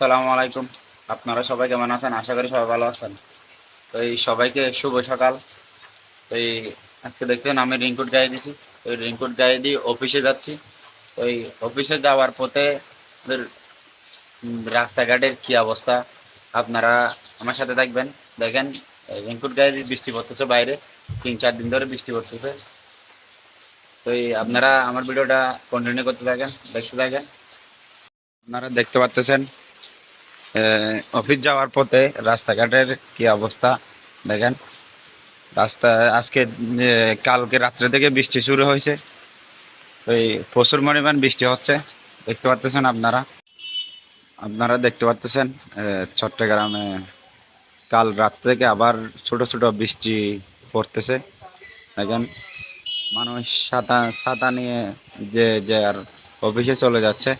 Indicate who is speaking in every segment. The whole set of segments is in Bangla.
Speaker 1: আসসালামু আলাইকুম। আপনারা সবাই কেমন আছেন? আশা করি সবাই ভালো আছেন। তো এই সবাইকে শুভ সকাল। তো এই আজকে দেখছেন আমি রেইনকোট গায়ে দিয়েছি তো এই রেইনকোট গায়ে দিয়ে অফিসে যাচ্ছি। এই অফিসে যাওয়ার পথে রাস্তাঘাটের কি অবস্থা? আপনারা আমার সাথে থাকবেন। দেখেন রেইনকোট গায়ে দিয়ে বৃষ্টি পড়তেছে বাইরে। তিন চার দিন ধরে বৃষ্টি পড়তেছে। তো এই আপনারা আমার ভিডিওটা কন্টিনিউ করতে থাকেন দেখতে থাকেন। আপনারা দেখতে পাচ্তেছেন আহ, অফিস যাওয়ার পথে রাস্তাঘাটের কি অবস্থা দেখেন? রাস্তা আজকে কালকে রাত্রে থেকে বৃষ্টি শুরু হয়েছে। ওই প্রচুর পরিমাণ বৃষ্টি হচ্ছে। দেখতে পাচ্তেছেন আপনারা? আপনারা দেখতে পাচ্তেছেন আহ, চট্টগ্রামে কাল রাত থেকে আবার ছোট ছোট বৃষ্টি পড়তেছে। দেখেন মানুষ ছাতা ছাতা নিয়ে যে যে আর অফিসে চলে যাচ্ছে।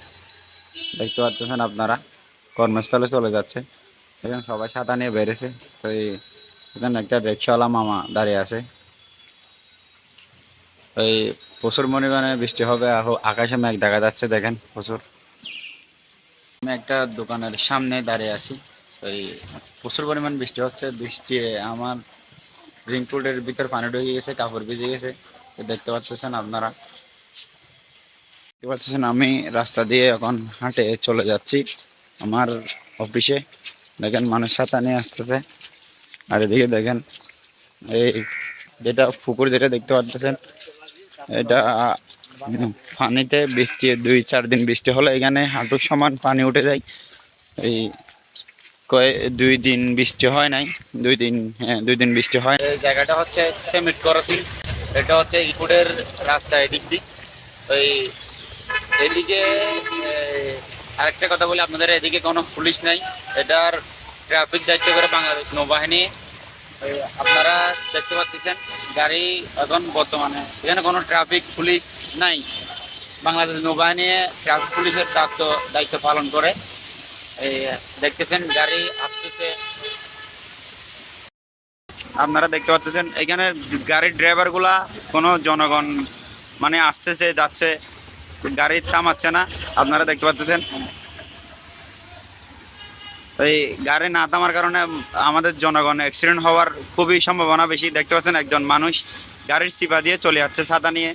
Speaker 1: দেখতে পাচ্ছেন আপনারা? কর্মস্থলে চলে যাচ্ছে। এখানে সবাই ছাতা নিয়ে বেড়েছে তো এই এখানে একটা রিক্সাওয়ালা মামা দাঁড়িয়ে আছে। এই প্রচুর পরিমাণে বৃষ্টি হবে। আকাশে মেঘ দেখা যাচ্ছে, দেখেন প্রচুর। আমি একটা দোকানের সামনে দাঁড়িয়ে আছি। ওই প্রচুর পরিমাণ বৃষ্টি হচ্ছে। বৃষ্টি, আমার রিংকোটের ভিতর পানি ঢুকে গেছে, কাপড় ভিজে গেছে। তো দেখতে পাচ্ছেন আপনারা। দেখতে পাচ্ছেন আমি রাস্তা দিয়ে এখন হাঁটে চলে যাচ্ছি। আমার অফিসে দেখেন মানুষ ছাতা নিয়ে আসতেছে। আর এদিকে দেখেন এই যেটা পুকুর যেটা দেখতে পাচ্ছেন, এটা পানিতে বৃষ্টি, দুই চার দিন বৃষ্টি হলে এখানে হাঁটুর সমান পানি উঠে যায়। এই কয়ে দুই দিন বৃষ্টি হয় নাই, দুই দিন হ্যাঁ দুই দিন বৃষ্টি হয় জায়গাটা হচ্ছে সেমিট করসিং এটা হচ্ছে ইকুডের রাস্তা এদিক দিক ওই এদিকে আরেকটা কথা বলি, আপনাদের এদিকে কোনো পুলিশ নাই। এটার ট্রাফিক দায়িত্ব করে বাংলাদেশ নৌবাহিনী। আপনারা দেখতে পাচ্ছেন, গাড়ি এখন বর্তমানে, এখানে কোনো ট্রাফিক পুলিশ নাই। বাংলাদেশ নৌবাহিনী ট্রাফিক পুলিশের দায়িত্ব দায়িত্ব পালন করে। এই, দেখতেছেন, গাড়ি আসতেছে। আপনারা দেখতে পাচ্ছেন, এখানে গাড়ির ড্রাইভারগুলা কোনো জনগণ মানে আসতেছে, যাচ্ছে। গাড়ি থামাচ্ছে না, আপনারা দেখতে পাচ্ছেন। এই গাড়ি না থামার কারণে আমাদের জনগণ অ্যাক্সিডেন্ট হওয়ার খুবই সম্ভাবনা বেশি। দেখতে পাচ্ছেন একজন মানুষ গাড়ির সিপা দিয়ে চলে যাচ্ছে, ছাতা নিয়ে।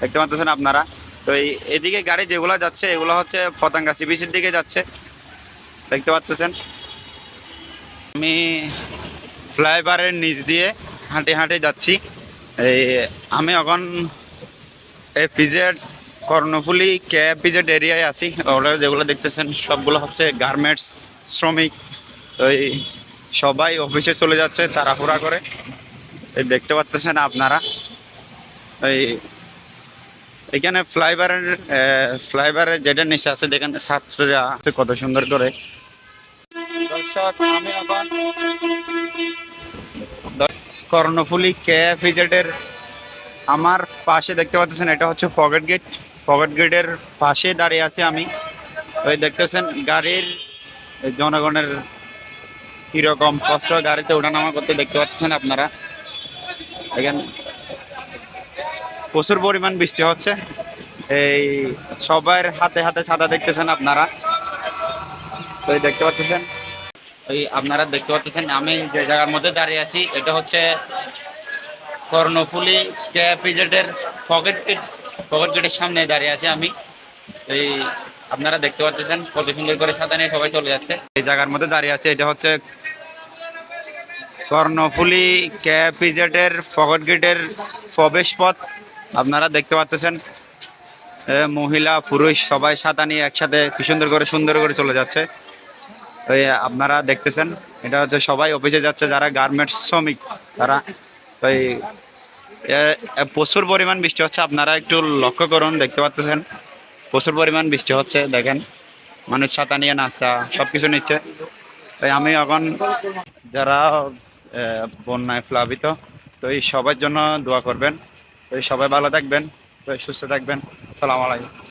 Speaker 1: দেখতে পাচ্ছেন আপনারা। তো এই, এদিকে গাড়ি যেগুলো যাচ্ছে, এগুলো হচ্ছে পতাঙ্গা সিবিসির দিকে যাচ্ছে। দেখতে পাচ্ছেন। আমি ফ্লাইওভারের নিচ দিয়ে হাঁটে হাঁটে যাচ্ছি। এই, আমি এখন এই পিজেড কর্ণফুলি কে পিজেড এরিয়ায় আছি। ওরা যেগুলো দেখতেছেন, সবগুলো হচ্ছে গার্মেন্টস শ্রমিক, ওই সবাই অফিসে চলে যাচ্ছে, তাড়াহুড়া করে। এই দেখতে পাচ্ছেন আপনারা। এই এখানে ফ্লাইওভারের ফ্লাইওভারের যেটা নিচে আছে, দেখেন ছাত্ররা আছে কত সুন্দর করে। কর্ণফুলি কে আমার পাশে দেখতে পাচ্ছেন, এটা হচ্ছে পকেট গেট। পকেট গেটের পাশে দাঁড়িয়ে আছি আমি। ওই দেখতেছেন, গাড়ির জনগণের কীরকম কষ্ট গাড়িতে ওঠানামা করতে দেখতে পাচ্ছেন আপনারা। এখানে প্রচুর পরিমাণ বৃষ্টি হচ্ছে। এই সবার হাতে হাতে ছাতা দেখতেছেন আপনারা। তো দেখতে পাচ্ছেন, ওই আপনারা দেখতে পাচ্ছেন, আমি যে জায়গার মধ্যে দাঁড়িয়ে আছি, এটা হচ্ছে কর্ণফুলি ক্যাপিজেটের পকেট গেট পকেট গেটের সামনে দাঁড়িয়ে আছি আমি। এই আপনারা দেখতে পাচ্ছেন কত সুন্দর করে ছাতা নিয়ে সবাই চলে যাচ্ছে। এই জায়গার মধ্যে দাঁড়িয়ে আছে, এটা হচ্ছে কর্ণফুলি ক্যাপিজেটের পকেট গেটের প্রবেশ পথ। আপনারা দেখতে পাচ্ছেন মহিলা, পুরুষ সবাই ছাতা নিয়ে একসাথে কি সুন্দর করে সুন্দর করে চলে যাচ্ছে। ওই আপনারা দেখতেছেন, এটা হচ্ছে সবাই অফিসে যাচ্ছে, যারা গার্মেন্টস শ্রমিক, তারা। ওই প্রচুর পরিমাণ বৃষ্টি হচ্ছে। আপনারা একটু লক্ষ্য করুন, দেখতে পাচ্ছেন। প্রচুর পরিমাণ বৃষ্টি হচ্ছে, দেখেন। মানুষ ছাতা নিয়ে নাস্তা সব কিছু নিচ্ছে। তাই আমি এখন যারা বন্যায় প্লাবিত, তো এই সবার জন্য দোয়া করবেন। তো সবাই ভালো থাকবেন, তো সুস্থ থাকবেন। সালাম আলাইকুম।